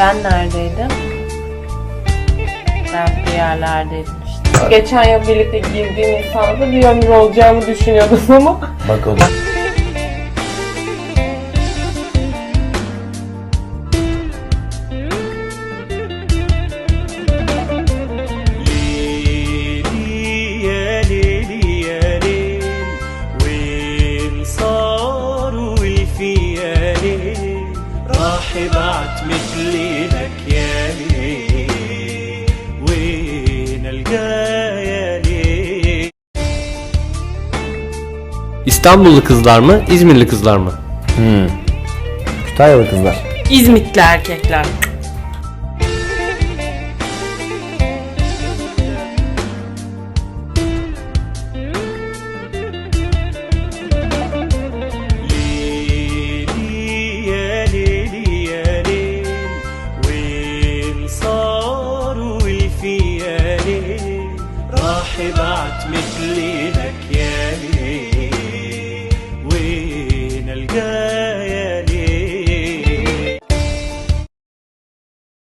Ben neredeydim? Ben bir yerlerdeydim. Geçen yıl birlikte girdiğim insanda bir ömür olacağımı düşünüyordum ama. Bak o da. Oh ليل وين صاروا الفيالين راح ابعت مثلي لك يا ليل وين القى يا ليل İstanbullu kızlar mı, İzmirli kızlar mı? Kütahyalı kızlar. İzmitli erkekler. راح ابعت مثلي لك